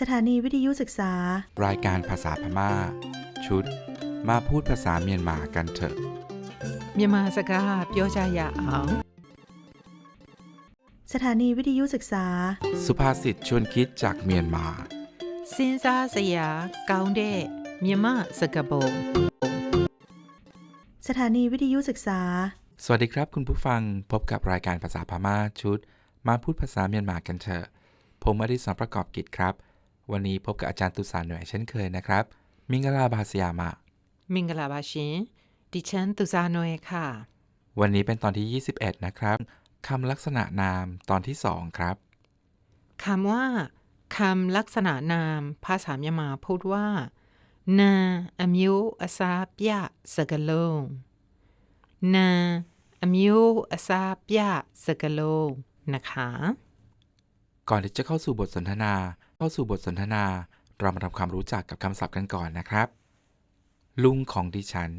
สถานีวิทยุศึกษา รายการภาษาพม่า ชุด มาพูดภาษาเมียนมากันเถอะเมียนมาสกาเปียชายาอ๋สถานีวิทยุศึกษา สุภาษิตชวนคิดจากเมียนมาซินซาสยาเกาเดเมียนมาสกาโบสถานีวิทยุศึกษา สวัสดีครับคุณผู้ฟังพบกับรายการภาษาพม่าชุด มาพูดภาษาเมียนมากันเถอะผมอดิศรประกอบกิจครับ วันนี้พบกับอาจารย์ตุสานหน่วยเช่นเคยนะครับ มิงกลาบาสยามะ มิงกลาบาชิดิฉันตุสานหน่วยค่ะ วันนี้เป็นตอนที่ 21 นะครับคำลักษณะนามตอนที่สองครับคำว่าคำลักษณะนาม ภาษามยามาพูดว่า นาอามิวอาซาปยะสกโลงนาอามิวอาซาปยะสกโลงนะคะ ก่อนที่จะเข้าสู่บทสนทนา เข้าสู่บทสนทนา เรามาทำความรู้จักกับคำศัพท์กันก่อนนะครับ ลุงของดิฉัน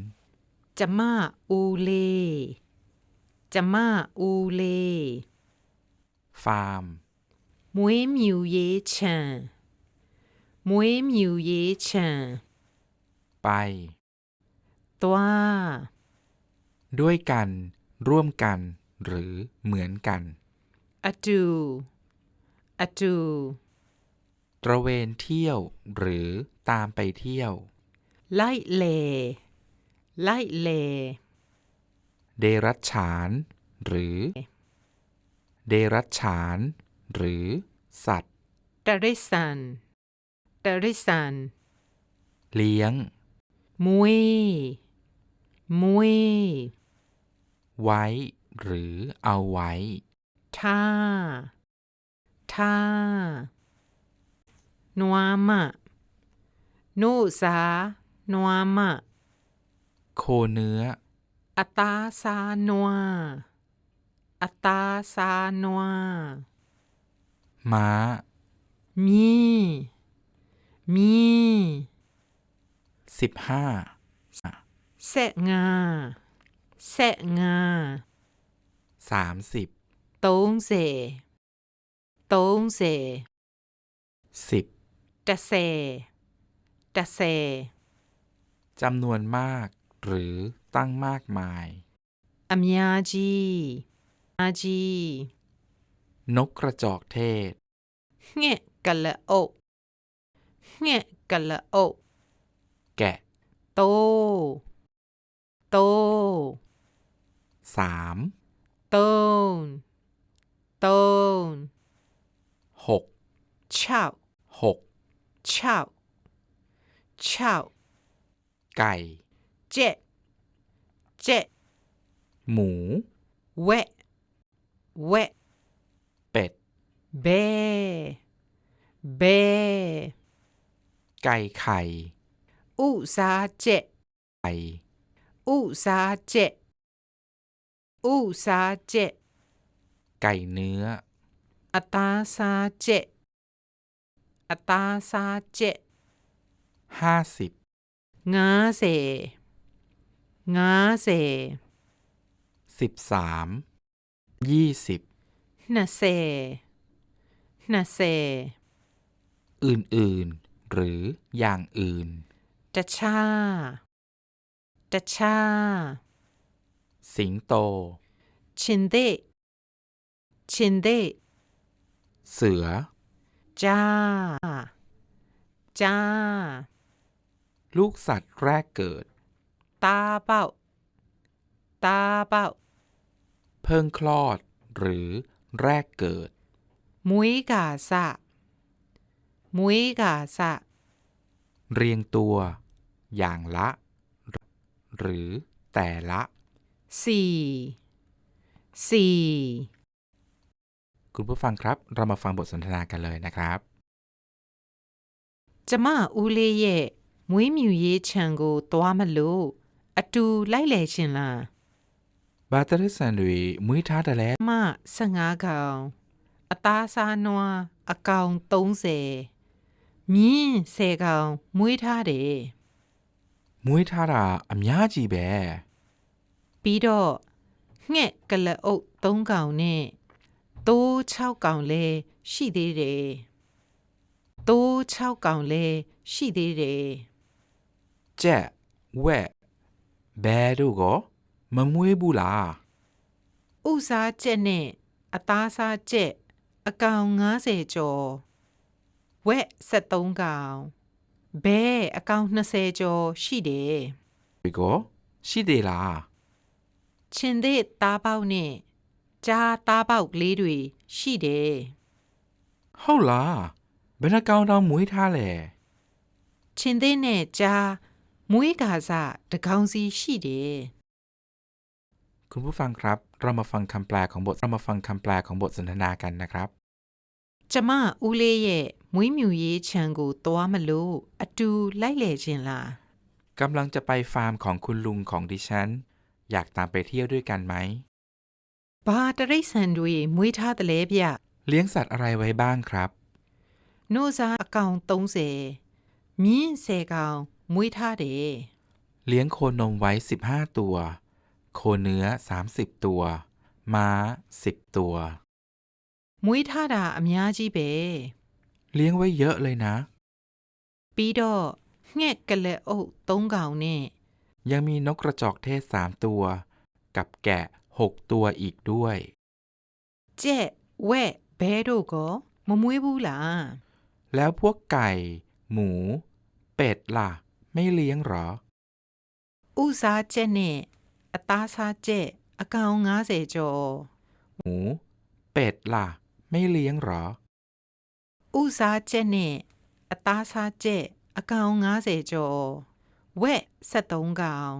จะมาอูเลจะมาอูเล ฟาร์มมวยมิวเยชันมวยมิวเยชันไป ตัวด้วยกัน ร่วมกัน หรือเหมือนกัน อจูอจู ตระเวนเที่ยว หรือตามไปเที่ยว ไล่เลไล่เล เดรัจฉาน หรือ เดรัจฉาน หรือ สัตว์ดริสันดริสัน เลี้ยง มุย มุย ไว้ หรือเอาไว้ ท่า ท่า นัวมะนุสา นัวมะ โคเนื้ออตาสานัวอตาสานัว ม้า มี มี สิบห้าเสะงาเสะงา สามสิบตงเสตงเสสิบ จะเซจะเซจำนวนมาก หรือตั้งมากมายอเมียจีอาจี นกกระจอกเทศเงะกะละโอเงะกะละโอแกะ โต โตสามโตนโตนหกเช่า เช่าเช่าไก่ เจ๊เจ๊หมู เวเวเป็ด เบเบไก่ไข่อูซาเจไก่อูซาเจอูซาเจไก่เนื้ออตตาซาเจ ตาซาเจห้าสิบงาเซงาเซสิบสามยี่สิบนาเซนาเซอื่นๆ หรืออย่างอื่นจะชาจะชาสิงโต ชินเดชินเดเสือ จ้า จ้า ลูกสัตว์แรกเกิด ตาเป้า ตาเป้า เพิ่งคลอด หรือแรกเกิด มุ้ยกาสะ มุ้ยกาสะ เรียงตัว อย่างละ หรือแต่ละ สี่ สี่ คุณผู้ฟังครับ เรามาฟังบทสนทนากันเลยนะครับ ကျမဦးလေးရဲ့မွေးမြူရေးခြံကိုသွားမလို့အတူလိုက်လေရှင်လား บาตเตอร์สันดุยมุ้ยท้าแต่แล้ว မ15ကောင်အသားစားနွားအကောင်30မြင်း10ကောင်မွေးထားတယ် มุ้ยท้าราอำยาจีแบ ပြီးတော့ငှက်ကလအုပ်3ကောင်နဲ့ တိုး6ကောင်လဲရှိသေးတယ်တိုး6ကောင်လည်းရှိသေးတယ်ကြက်ဝက်ဘဲတို့ကမမွေးဘူးလားဥစားကျက်နဲ့အသားစားကျက်အကောင်90ကျော်ဝက်73ကောင်ဘဲအကောင်20ကျော်ရှိတယ်တွေကရှိသေးလားချင်းသေးသားပေါက်နဲ့ ကြားသားပေါက်ကလေးတွေရှိတယ် ဟုတ်လားဘယ်နှကောင်တောင်မွေးထားလဲ ချင်းသေးနဲ့ကြားမွေးကာစားတကောင်စီရှိတယ် คุณผู้ฟังครับ เรามาฟังคำแปลของบทเรามาฟังคำแปลของบทสนทนากันนะครับ ကျမဦးလေးရဲ့မွေးမြူရေးခြံကိုသွားမလို့အတူလိုက်လေခြင်းလား กำลังจะไปฟาร์มของคุณลุงของดิฉัน อยากตามไปเที่ยวด้วยกันไหม บาตริสันดุยมุยท่าตะเลเปียเลี้ยงสัตว์อะไรไว้บ้างครับ โนซาอากองตงเซมีเซกองมุยท่าเดเลี้ยงโคนมไว้ 15 ตัว โคเนื้อ 30 ตัว ม้า 10 ตัวมุยท่าดาอมยาจีเบเลี้ยงไว้เยอะเลยนะ ปีดอแงะกะเลโอตงเกาเน่ยยังมีนกกระจอกเทศสามตัว กับแกะ หกตัวอีกด้วยเจ๊เว่เบโดก็มมุยบูล่ะแล้วพวกไก่ หมู เป็ดล่ะ ไม่เลี้ยงหรอ อุซาเจเนอตาซาเจอากาวงาเซโจหมู เป็ดล่ะ ไม่เลี้ยงหรอ อุซาเจเนอตาซาเจอากาวงาเซโจเวสตงกาง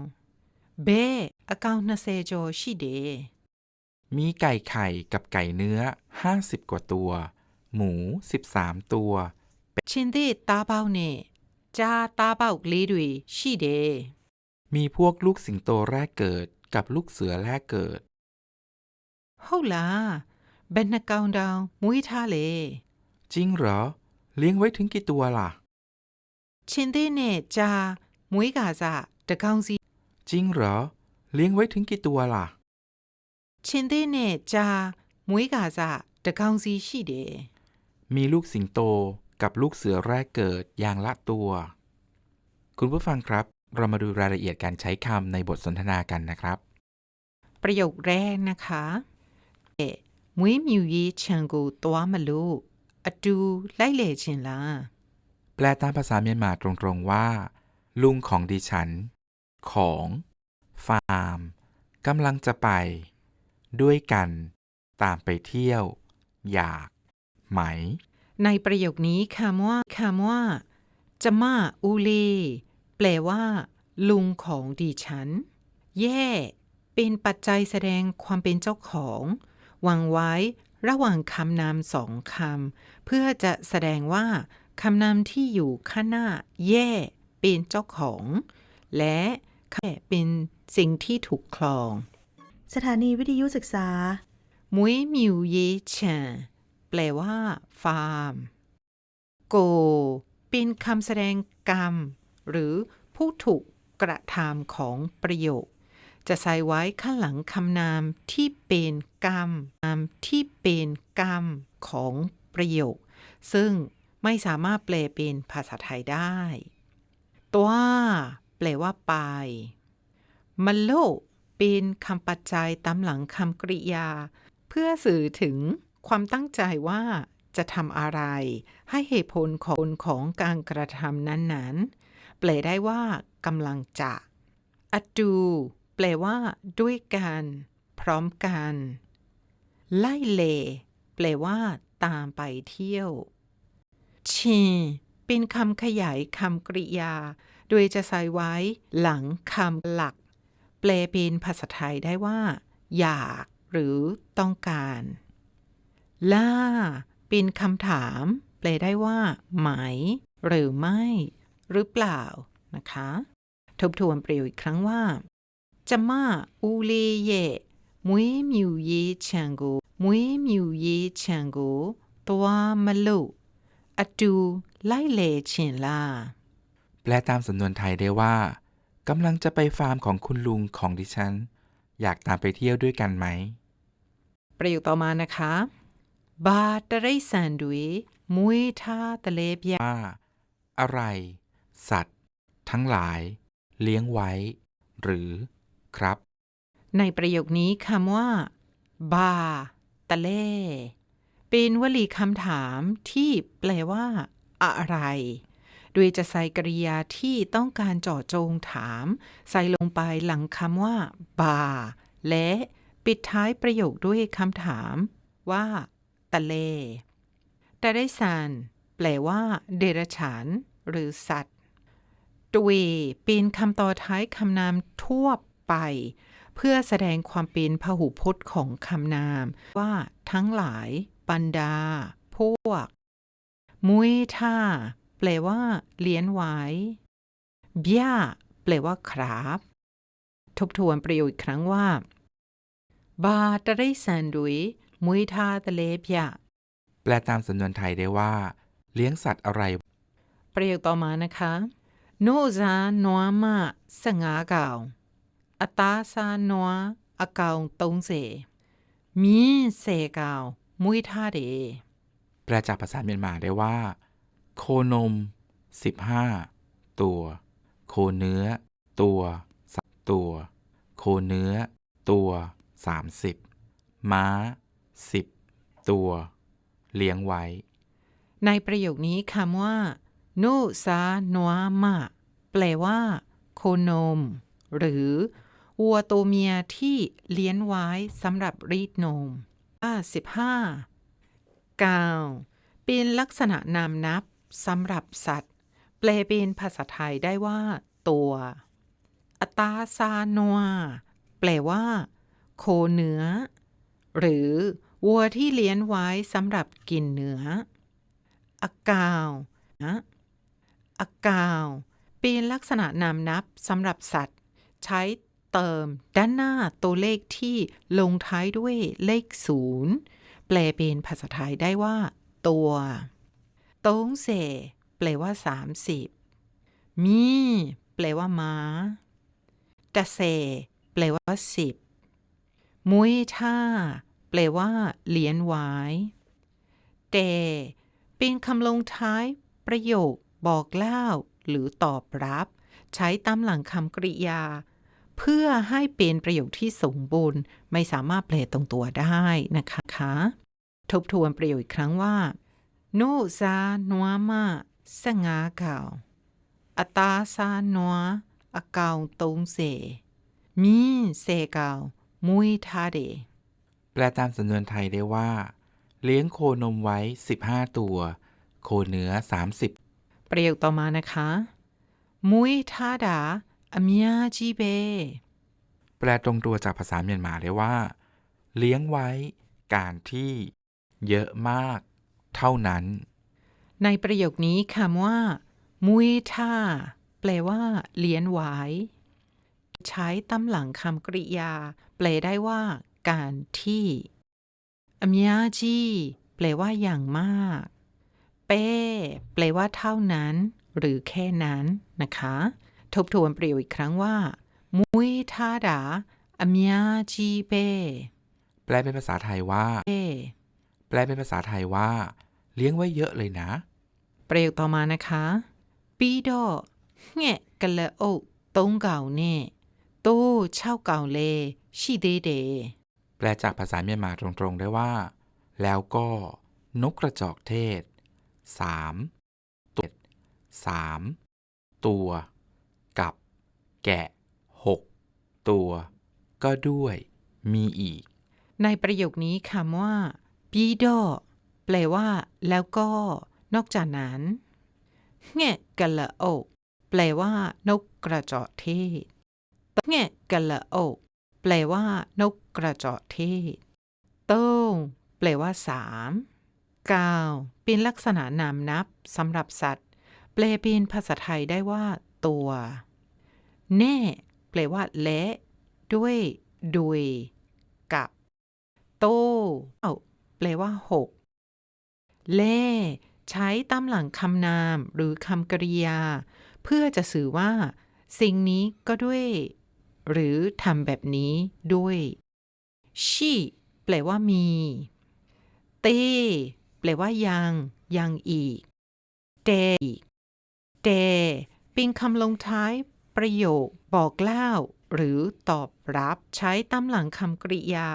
เบ้อะเกานาเซโจชิเด มีไก่ไข่กับไก่เนื้อห้าสิบกว่าตัว หมูสิบสามตัว ชินดีตาเบาเนจาตาเบาลีดุยชิเด มีพวกลูกสิงโตแรกเกิดกับลูกเสือแรกเกิดเฮาล่ะเบนนากาวดาวมุยทาเล จริงเหรอ เลี้ยงไว้ถึงกี่ตัวล่ะ ชินดีเนจามุยกาซาตะกาวซี จริงเหรอ เลี้ยงไว้ถึงกี่ตัวล่ะ ချင်းသေးနဲ့ကြားမွေးကာစားတကောင်စီရှိတယ် มีลูกสิงโตกับลูกเสือแรกเกิดอย่างละตัว คุณผู้ฟังครับ เรามาดูรายละเอียดการใช้คำในบทสนทนากันนะครับ ประโยคแรกนะคะเอ๊ะမွေးမြူရေးခြံကိုသွားမလို့အတူလိုက်လေခြင်းလား แปลตามภาษาเมียนมาตรงๆว่า ลุงของดิฉัน ของ ฟาร์มกำลังจะไป ด้วยกันตามไปเที่ยว อยาก ไหม ในประโยคนี้คำว่าคำว่าจะมาอูเลแปลว่า ลุงของดิฉัน แย่ เป็นปัจจัยแสดงความเป็นเจ้าของวางไว้ระหว่างคำนามสองคำเพื่อจะแสดงว่าคำนามที่อยู่ข้างหน้า แย่ เป็นเจ้าของ และ เป็นสิ่งที่ถูกคลอง สถานีวิทยุศึกษามวยมิวเยเฉแปลว่า ฟาร์ม โก เป็นคำแสดงกรรม หรือผู้ถูกกระทำของประโยค จะใส่ไว้ข้างหลังคำนามที่เป็นกรรมนามที่เป็นกรรมของประโยค ซึ่งไม่สามารถแปลเป็นภาษาไทยได้ ตัว แปลว่าไปมโลเป็นคำปัจจัยตามหลังคำกริยา เพื่อสื่อถึงความตั้งใจว่าจะทำอะไร ให้เหตุผลของของการกระทำนั้นๆ แปลได้ว่ากำลังจะอดูแปลว่า ด้วยกัน พร้อมกัน ไล่เล แปลว่า ตามไปเที่ยวชินเป็นคำขยายคำกริยา โดยจะใส่ไว้หลังคำหลัก แปลเป็นภาษาไทยได้ว่า อยากหรือต้องการ ล่า เป็นคำถาม แปลได้ว่า ไหม หรือไม่ หรือเปล่านะคะ ทบทวนประโยคอีกครั้งว่าจะมาอูเลเยมวยมิวเยชังโกมวยมิวเยชังโกตัวมะลุอดูไล่เลชินลา แปลตามสำนวนไทยได้ว่ากำลังจะไปฟาร์มของคุณลุงของดิฉัน อยากตามไปเที่ยวด้วยกันไหม ประโยคต่อมานะคะบาตะไรสันดุยมุยท่าตะเลเปียว่าอะไร สัตว์ ทั้งหลาย เลี้ยงไว้ หรือ ครับ ในประโยคนี้คำว่า บาตะเล่เป็นวลีคำถามที่แปลว่า อะไร โดยจะใส่กริยาที่ต้องการเจาะจงถาม ใส่ลงไปหลังคำว่า บา และปิดท้ายประโยคด้วยคำถามว่าตะเลแต่ได้สันแปลว่า เดรัจฉาน หรือสัตว์ตวเป็นคำต่อท้ายคำนามทั่วไป เพื่อแสดงความเป็นพหูพจน์ของคำนาม ว่าทั้งหลาย บรรดา พวก มุยท่า แปลว่าเลี้ยนไว้เบี้ยแปลว่าครับ ทบทวนประโยคอีกครั้งว่าบาตะไรแซนดุยมุยท่าตะเลเบี้ยแปลตามสำนวนไทยได้ว่า เลี้ยงสัตว์อะไร ประโยคต่อมานะคะโนซานัวมาสงาเกาอัตาซานัวอาเกาตงเสมีเสเกามุยท่าเดแปลจากภาษาเมียนมาได้ว่า โคนม 15 ตัว โคเนื้อ ตัวสตัว โคเนื้อ ตัว 30 ม้า 10 ตัว เลี้ยงไว้ ในประโยคนี้คำว่าโนซานัวมาแปลว่า โคนม หรือวัวตัวเมียที่เลี้ยงไว้สำหรับรีดนมอ่า15กาวเป็นลักษณะนามนับ สำหรับสัตว์แปลเป็นภาษาไทยได้ว่า ตัวอตาซานัวแปลว่า โคเนื้อ หรือ วัวที่เลี้ยงไว้สำหรับกินเนื้ออากาวนะอากาวเป็นลักษณะนามนับสำหรับสัตว์ ใช้เติม ด้านหน้าตัวเลขที่ลงท้ายด้วยเลขศูนย์แปลเป็นภาษาไทยได้ว่า ตัว ตงเสแปลว่า30มีแปลว่าม้าตะเสแปลว่าสิบมุยท่าแปลว่าเลี้ยนไว้เตเป็นคำลงท้าย ประโยค บอกเล่า หรือตอบรับ ใช้ตามหลังคำกริยา เพื่อให้เป็นประโยคที่สมบูรณ์ ไม่สามารถแปลตรงตัวได้นะคะ ทบทวนประโยคอีกครั้งว่า โนซานัวมาสงาเก่าอัตาซานัวอาเกาตงเสมีเซเกามุยทาเดแปลตามสำนวนไทยได้ว่า เลี้ยงโคนมไว้ 15 ตัว โคเนื้อ 30 ประโยคต่อมานะคะมุยทาดาอเมียจีเบ แปลตรงตัวจากภาษาเมียนมาได้ว่า เลี้ยงไว้ การที่ เยอะมาก เท่านั้น ในประโยคนี้คำว่า มุยท่า แปลว่า เลี้ยนไว้ใช้ตำหลังคำกริยา แปลได้ว่า การที่อเมียจีแปลว่าอย่างมาก เป้ แปลว่าเท่านั้น หรือแค่นั้นนะคะ ทบทวนประโยคอีกครั้งว่า มุยท่าดาอเมียจีเป้แปลเป็นภาษาไทยว่าเป้แปลเป็นภาษาไทยว่า เลี้ยงไว้เยอะเลยนะ ประโยคต่อมานะคะปีดอแงะกะละโอกตงเก่าเน่โตเช่าเก่าเลชีเดเดแปลจากภาษาเมียนมาตรงๆได้ว่า แล้วก็นกกระจอกเทศ3ตัว3ตัว กับ แกะ6ตัว ก็ด้วย มีอีก ในประโยคนี้คำว่าปีดอ แปลว่า แล้วก็ นอกจากนั้นแงะกะละโอแปลว่า นกกระจอกเทศแงะกะละโอแปลว่า นกกระจอกเทศโต้งแปลว่าสามกาวเป็นลักษณะนามนับสำหรับสัตว์ แปลเป็นภาษาไทยได้ว่า ตัว แน่ แปลว่า และ ด้วยโดยกับ โตเอ้าแปลว่าหก เล่ ใช้ตามหลังคำนามหรือคำกริยา เพื่อจะสื่อว่า สิ่งนี้ก็ด้วย หรือทำแบบนี้ด้วยชีแปลว่ามีเต้แปลว่ายัง ยังอีกเดอีกเดเป็นคำลงท้าย ประโยค บอกเล่า หรือตอบรับใช้ตามหลังคำกริยา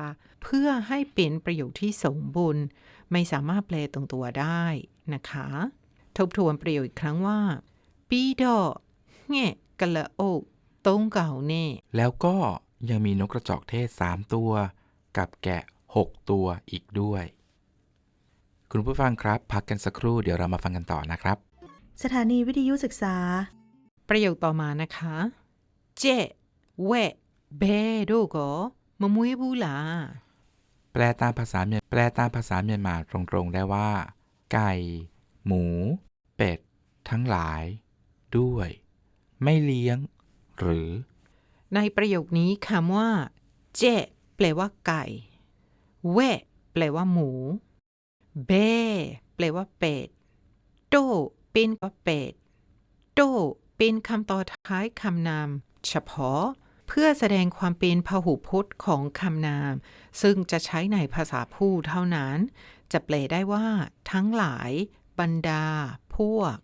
เพื่อให้เป็นประโยคที่สมบูรณ์ ไม่สามารถแปลตรงตัวได้นะคะ ทบทวนประโยคอีกครั้งว่าปีดอแง่กะละโอกตรงเก่าเน่ แล้วก็ยังมีนกกระจอกเทศ 3 ตัว กับแกะ 6 ตัวอีกด้วย คุณผู้ฟังครับ พักกันสักครู่เดี๋ยวเรามาฟังกันต่อนะครับ สถานีวิทยุศึกษา ประโยคต่อมานะคะ เจแวะเบโดโกมะมวยบูลา แปลตามภาษาเมียนแปลตามภาษาเมียนมาตรงๆได้ว่า ไก่ หมู เป็ด ทั้งหลาย ด้วย ไม่เลี้ยง หรือ ในประโยคนี้คำว่า เจแปลว่าไก่แวะแปลว่าหมู เบแปลว่าเป็ด โตเป็นว่าเป็ด โตเป็นคำต่อท้ายคำนาม เฉพาะ เพื่อแสดงความเป็นพหูพจน์ของคำนาม ซึ่งจะใช้ในภาษาพูดเท่านั้น จะแปลได้ว่า ทั้งหลาย บรรดา พวก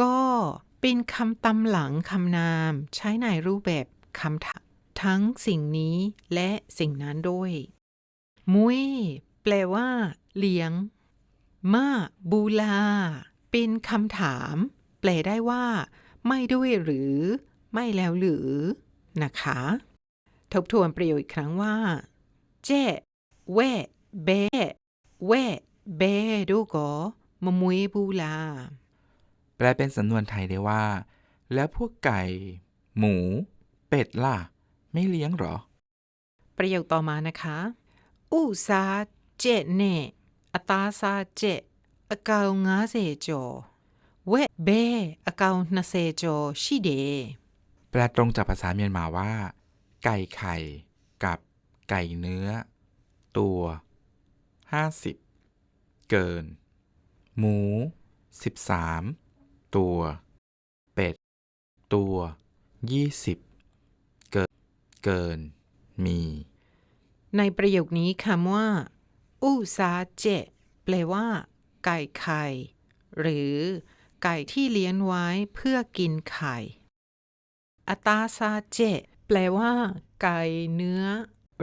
ก็เป็นคำตำหลังคำนาม ใช้ในรูปแบบคำถามทั้งสิ่งนี้และสิ่งนั้นด้วย มุยแปลว่า เลี้ยง มาบูลา เป็นคำถาม แปลได้ว่า ไม่ด้วยหรือ ไม่แล้วหรือ นะคะ ทบทวนประโยคอีกครั้งว่า เจเวเบเวเบดูโกมมุยบูลา แปลเป็นสำนวนไทยได้ว่า แล้วพวกไก่ หมู เป็ดล่ะ ไม่เลี้ยงหรอ ประโยคต่อมานะคะอูซาเจเนอตาซาเจอากาวงาเซโจเวเบอากาวนาเซโจชิเด แปลตรงจากภาษาเมียนมาว่า ไก่ไข่กับไก่เนื้อ ตัว 50 เกิน หมู 13 ตัว เป็ด ตัว 20 เกิน เกิน มี ในประโยคนี้คำว่าอุซาเจแปลว่า ไก่ไข่ หรือ ไก่ที่เลี้ยงไว้เพื่อกินไข่ อัตาซาเจ แปลว่า ไก่เนื้อ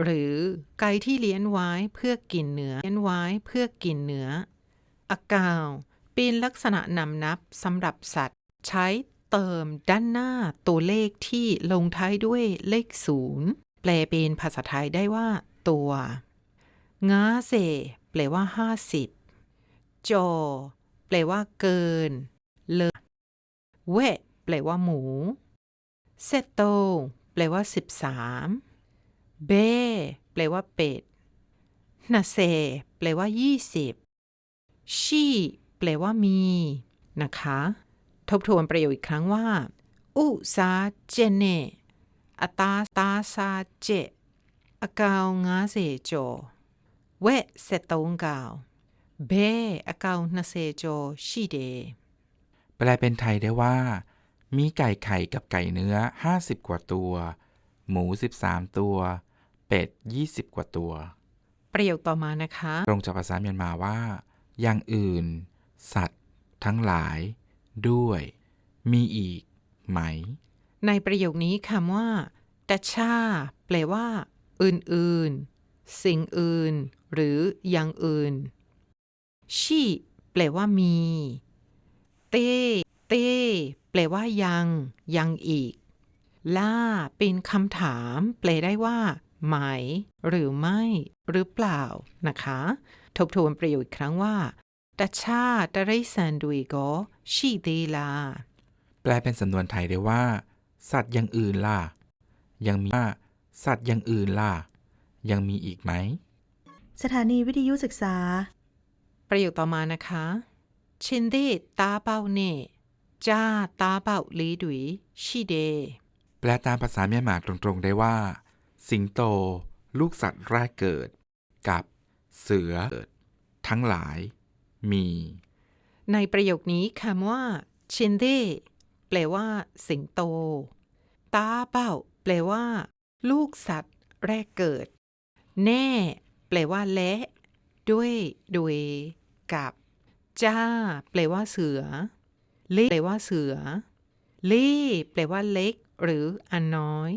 หรือไก่ที่เลี้ยงไว้เพื่อกินเนื้อเลี้ยงไว้เพื่อกินเนื้ออากาว เป็นลักษณะนำนับสำหรับสัตว์ ใช้เติมด้านหน้าตัวเลขที่ลงท้ายด้วยเลขศูนย์แปลเป็นภาษาไทยได้ว่า ตัวงาเซแปลว่าห้าสิบจอ แปลว่าเกิน เลเวะแปลว่าหมู เซโตแปลว่า 13 เบ แปลว่าเป็ดนาเซ แปลว่า 20 ชีแปลว่ามี นะคะ ทบทวนประโยคอีกครั้งว่า อุซาเจเนอตาตาซาเจอากาวงาเซโจ เวเซโตงกาว เบอากาวนาเซโจชีเดแปลเป็นไทยได้ว่า มีไก่ไข่กับไก่เนื้อ 50 กว่าตัว หมู 13 ตัว เป็ด 20 กว่าตัว ประโยคต่อมานะคะตรงจากภาษาเมียนมาว่า อย่างอื่น สัตว์ ทั้งหลาย ด้วย มีอีก ไหม ในประโยคนี้คำว่าตะชาแปลว่า อื่นๆ สิ่งอื่น หรืออย่างอื่น ชีแปลว่ามี เต้ เต้แปลว่ายัง ยังอีก ล่า เป็นคำถาม แปลได้ว่า ไหม หรือไม่ หรือเปล่านะคะ ทบทวนประโยคอีกครั้งว่าตะชาตะไรซันดุยโกชีเดลาแปลเป็นสำนวนไทยได้ว่า สัตว์อย่างอื่นล่ะ ยังมีว่าสัตว์อย่างอื่นล่ะ ยังมีอีกไหม สถานีวิทยุศึกษา ประโยคต่อมานะคะชินเดตาเป้าเน่ จ้าตาเป้าลีดุยชีเด แปลตามภาษาเมียนมาตรงๆได้ว่า สิงโต ลูกสัตว์แรกเกิด กับเสือเกิดทั้งหลาย มี ในประโยคนี้คำว่าชินเดแปลว่า สิงโต ตาเป้าแปลว่า ลูกสัตว์ แรกเกิด แน่ แปลว่า และ ด้วย โดย กับ จ้า แปลว่าเสือ ลี่แปลว่าเสือ ลี่แปลว่าเล็ก หรืออันน้อย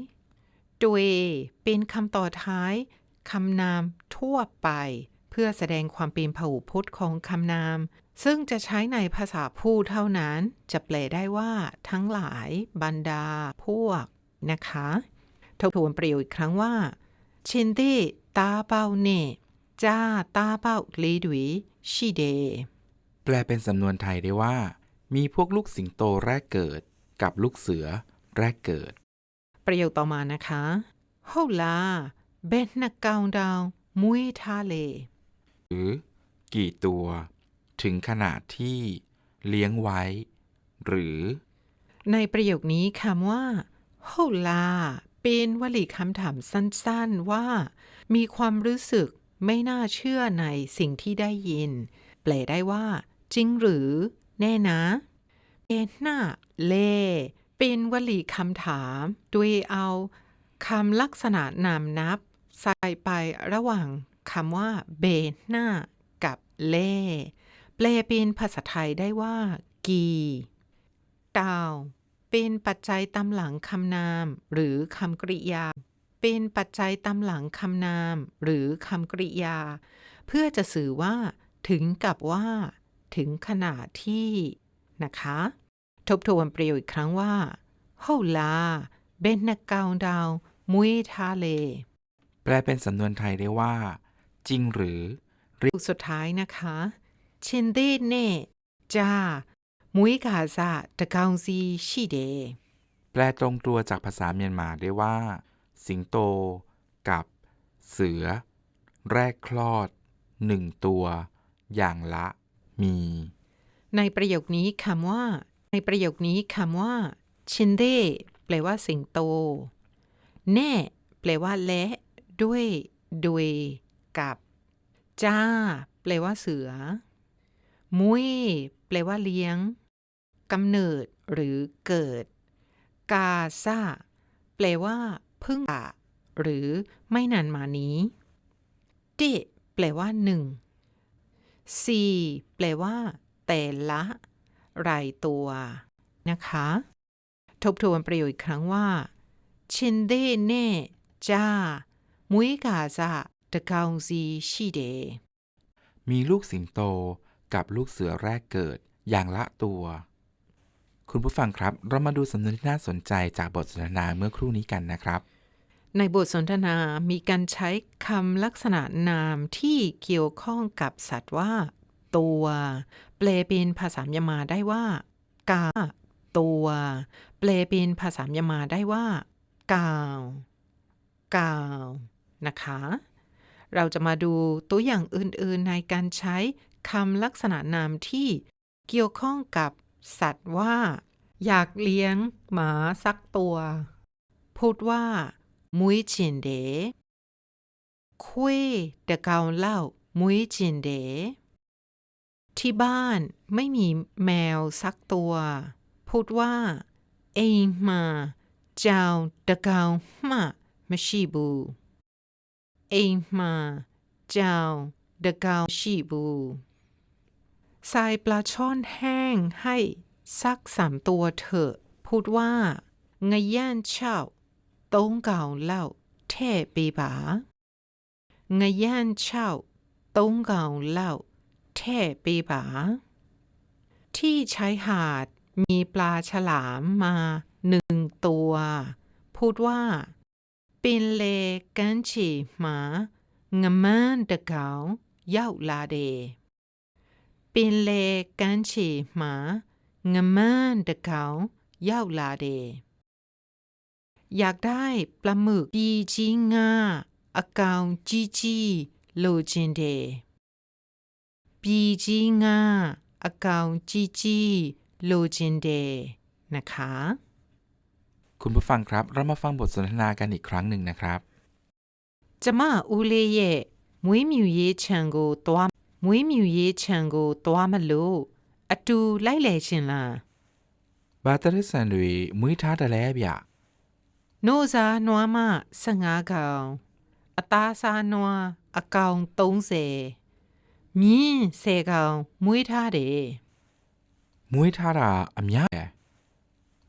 ดวยเป็นคำต่อท้ายคำนามทั่วไป เพื่อแสดงความเป็นพหูพจน์ของคำนาม ซึ่งจะใช้ในภาษาพูดเท่านั้น จะแปลได้ว่า ทั้งหลายบรรดา พวก นะคะทบทวนประโยคอีกครั้งว่าชินดี้ตาเป้าเน่จ้าตาเป้าลีดุยชีเดแปลเป็นสำนวนไทยได้ว่า มีพวกลูกสิงโตแรกเกิด กับลูกเสือแรกเกิด ประโยคต่อมานะคะโฮลาเบนนักกาวดาวมุยทาเล หรือ กี่ตัว ถึงขนาดที่เลี้ยงไว้ หรือ ในประโยคนี้คำว่าโฮลาเป็นวลีคำถามสั้นๆว่า มีความรู้สึกไม่น่าเชื่อในสิ่งที่ได้ยิน แปลได้ว่า จริงหรือ แน่นะเอ็นน่าเลเป็นวลีคำถามโดยเอาคำลักษณะนามนับ ใส่ไประหว่างคำว่าเบน่ากับเล่ แปลเป็นภาษาไทยได้ว่า กีดาวเป็นปัจจัยตามหลังคำนาม หรือคำกริยา เป็นปัจจัยตามหลังคำนาม หรือคำกริยา เพื่อจะสื่อว่า ถึงกับว่า ถึงขนาดที่นะคะ ทบทวนประโยคอีกครั้งว่าโฮลาเบนนักกาวดาวมุยทาเล แปลเป็นสำนวนไทยได้ว่า จริงหรือสุดท้ายนะคะชินดีเน่จ้ามุยกาซาตะกาวซีชีเด แปลตรงตัวจากภาษาเมียนมาได้ว่า สิงโต กับเสือ แรกคลอดหนึ่งตัว อย่างละ มี ในประโยคนี้คำว่า ในประโยคนี้คำว่าชินเดแปลว่าสิงโต แน่ แปลว่าและ ด้วยดวย กับ จ้า แปลว่าเสือ มุยแปลว่าเลี้ยงกำเนิด หรือเกิด กาซาแปลว่าเพึ่งป่าหรือไม่นานมานี้เดแปลว่าหนึ่ง ซีแปลว่า แต่ละ รายตัว นะคะ ทบทวนประโยคอีกครั้งว่าชินเดเน่จ้ามุยกาซาตะกาวซีชีเดมีลูกสิงโตกับลูกเสือแรกเกิดอย่างละตัว คุณผู้ฟังครับ เรามาดูสำนวนที่น่าสนใจจากบทสนทนาเมื่อครู่นี้กันนะครับ ในบทสนทนามีการใช้คำลักษณะนามที่เกี่ยวข้องกับสัตว์ว่า ตัวแปลเป็นภาษามยมาได้ว่า กา ตัวแปลเป็นภาษามยมาได้ว่า กาว กาว นะคะ เราจะมาดูตัวอย่างอื่นๆในการใช้คำลักษณะนามที่เกี่ยวข้องกับสัตว์ว่า อยากเลี้ยงหมาสักตัว พูดว่า มุ้ยจินเดคุยเดะเกาเล่ามุ้ยจินเดที่บ้านไม่มีแมวสักตัว พูดว่า เองมาเจ้าเดะเกามาไม่ชีบู เองมาเจ้าเดะเกาชีบูใส่ปลาช่อนแห้งให้สักสามตัวเถอะ พูดว่างย่านเช่า ตงเก่าเล่าแท่ปีบาไงย่านเช่าตงเก่าเล่าแท่ปีบาที่ชายหาดมีปลาฉลามมาหนึ่งตัว พูดว่า เป็นเลกันฉีหมางมันเดะเกาเย่าลาเด เป็นเลกันฉีหมางมันเดะเกาเย่าลาเด อยากได้ปลาหมึกดีจีงาอากาวจีจีโลจินเดปีจีงาอากาวจีจีโลจินเด นะคะ คุณผู้ฟังครับ เรามาฟังบทสนทนากันอีกครั้งหนึ่งนะครับ ကျမဦးလေးရဲ့မွေးမြူရေးခြံကိုတွားမွေးမြူရေးခြံကိုတွားမလို့အတူလိုက်လေရှင်လား บาตรสันดุยมุ้ยท้าแต่แล้วဗျ နို့စာနွားမ15ကောင်အသားစားနွားအကောင်30မြင်းဆယ်ကောင်မွေးထားတယ်မွေးထားတာအများရဲ့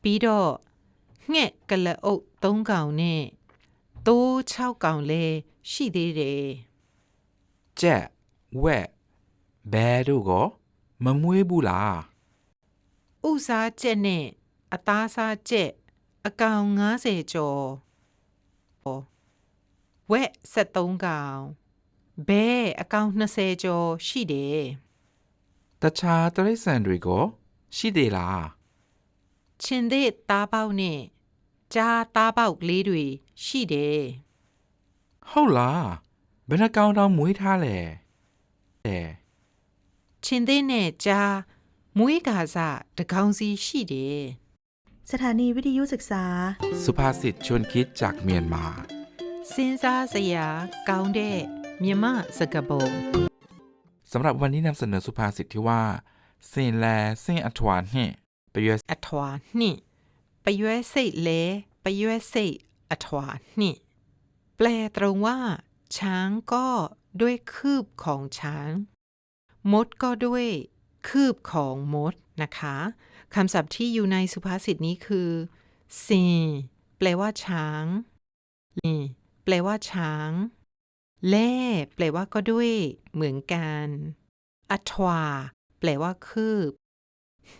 ပြီးတော့ငှက်ကလအုပ်၃ကောင်နဲ့သိုး6ကောင်လည်းရှိသေးတယ်ကြက်ဝက်ဘဲတို့ကမမွေးဘူးလားဥစားကျက်နဲ့အသားစားကျက် အကောင်90ကျော်ဟောဝက်73ကောင်ဘဲအကောင်20ကျော်ရှိတယ်တခြားတရိတ်ဆန်တွေကရှိသေးလားချင်းသေးသားပေါက်နဲ့ကြားသားပေါက်ကလေးတွေရှိတယ်ဟုတ်လားဘယ်နှကောင်တောင်မွေးထားလဲအဲချင်းသေးနဲ့ကြားမွေးကာစားတကောင်စီရှိတယ် สถานีวิทยุศึกษา สุภาษิตชวนคิดจากเมียนมาสินซาสยาเกาเดเมียนมาสกบงสำหรับวันนี้นำเสนอสุภาษิตที่ว่าเซนแลเซนอัตวานเฮไปเยสอัตวานนี่ไปเยสเซเลไปเยสเซอัตวานนี่แปลตรงว่า ช้างก็ด้วยคืบของช้าง มดก็ด้วยคืบของมดนะคะ คำศัพท์ที่อยู่ในสุภาษิตนี้คือซินแปลว่าช้างลิแปลว่าช้างแล่ แปลว่าก็ด้วย เหมือนกันอัทวา แปลว่าคืบ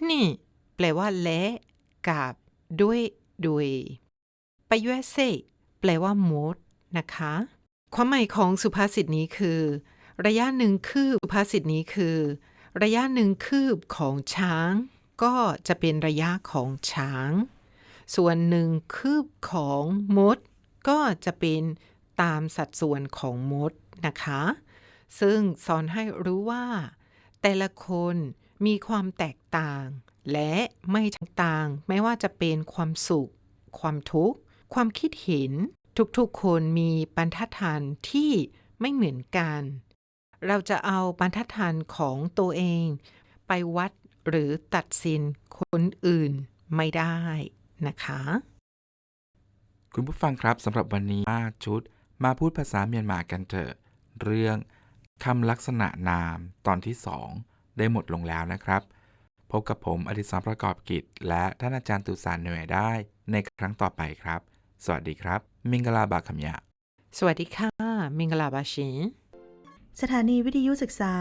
นี่ แปลว่าและกับ ด้วยโดยไปยเซแปลว่ามดนะคะ ความหมายของสุภาษิตนี้คือ ระยะหนึ่งคืบ สุภาษิตนี้คือ ระยะหนึ่งคืบของช้าง ก็จะเป็นระยะของช้าง ส่วนหนึ่งคืบของมด ก็จะเป็นตามสัดส่วนของมดนะคะ ซึ่งสอนให้รู้ว่า แต่ละคนมีความแตกต่าง และไม่ต่าง ไม่ว่าจะเป็นความสุข ความทุกข์ ความคิดเห็น ทุกๆคนมีบรรทัดฐานที่ไม่เหมือนกัน เราจะเอาบรรทัดฐานของตัวเอง ไปวัด หรือตัดสินคนอื่นไม่ได้นะคะ คุณผู้ฟังครับสำหรับวันนี้มาชุดมาพูดภาษาเมียนมากันเถอะ เรื่องคำลักษณะนามตอนที่ 2 ได้หมดลงแล้วนะครับ พบกับผมอดิศรประกอบกิจ และท่านอาจารย์ตุสานเหนื่อยได้ ในครั้งต่อไปครับ สวัสดีครับ มิงกลาบาคำยะ สวัสดีค่ะ มิงกลาบาชินสถานีวิทยุศึกษา